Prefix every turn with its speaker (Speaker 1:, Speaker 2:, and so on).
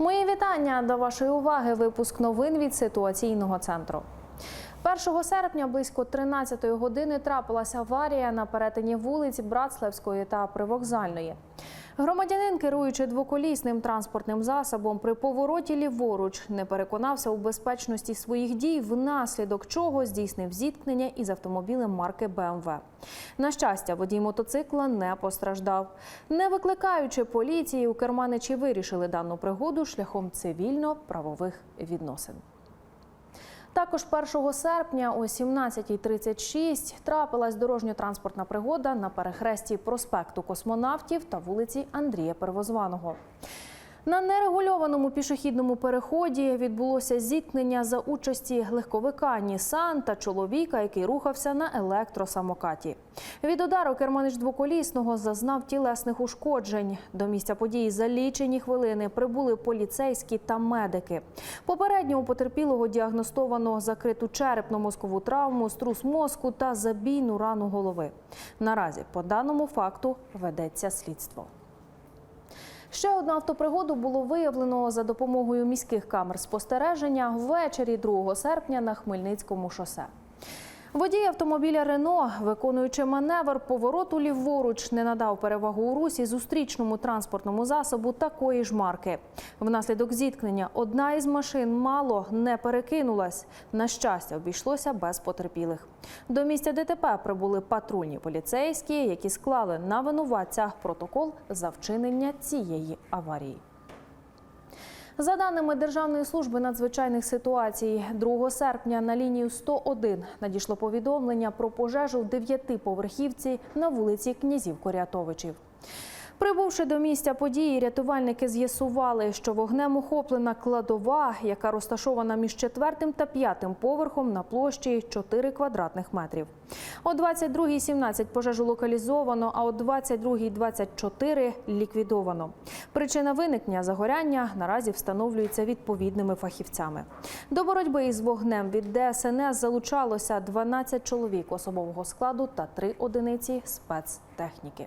Speaker 1: Мої вітання до вашої уваги. Випуск новин від ситуаційного центру. 1 серпня близько 13 години трапилася аварія на перетині вулиць Братславської та Привокзальної. Громадянин, керуючи двоколісним транспортним засобом, при повороті ліворуч не переконався у безпечності своїх дій, внаслідок чого здійснив зіткнення із автомобілем марки БМВ. На щастя, водій мотоцикла не постраждав. Не викликаючи поліції, у керманичі вирішили дану пригоду шляхом цивільно-правових відносин. Також 1 серпня о 17.36 трапилась дорожньо-транспортна пригода на перехресті проспекту космонавтів та вулиці Андрія Первозваного. На нерегульованому пішохідному переході відбулося зіткнення за участі легковика Нісан та чоловіка, який рухався на електросамокаті. Від удару керманич двоколісного зазнав тілесних ушкоджень. До місця події за лічені хвилини прибули поліцейські та медики. Попередньо у потерпілого діагностовано закриту черепно-мозкову травму, струс мозку та забійну рану голови. Наразі по даному факту ведеться слідство. Ще одну автопригоду було виявлено за допомогою міських камер спостереження ввечері 2 серпня на Хмельницькому шосе. Водій автомобіля Рено, виконуючи маневр повороту ліворуч, не надав перевагу у русі зустрічному транспортному засобу такої ж марки. Внаслідок зіткнення одна із машин мало не перекинулась. На щастя, обійшлося без потерпілих. До місця ДТП прибули патрульні поліцейські, які склали на винуватця протокол за вчинення цієї аварії. За даними Державної служби надзвичайних ситуацій, 2 серпня на лінію 101 надійшло повідомлення про пожежу в дев'ятиповерхівці на вулиці Князів Корятовичів. Прибувши до місця події, рятувальники з'ясували, що вогнем охоплена кладова, яка розташована між четвертим та п'ятим поверхом на площі 4 квадратних метрів. О 22.17 пожежу локалізовано, а о 22.24 ліквідовано. Причина виникнення загоряння наразі встановлюється відповідними фахівцями. До боротьби із вогнем від ДСНС залучалося 12 чоловік особового складу та 3 одиниці спецтехніки.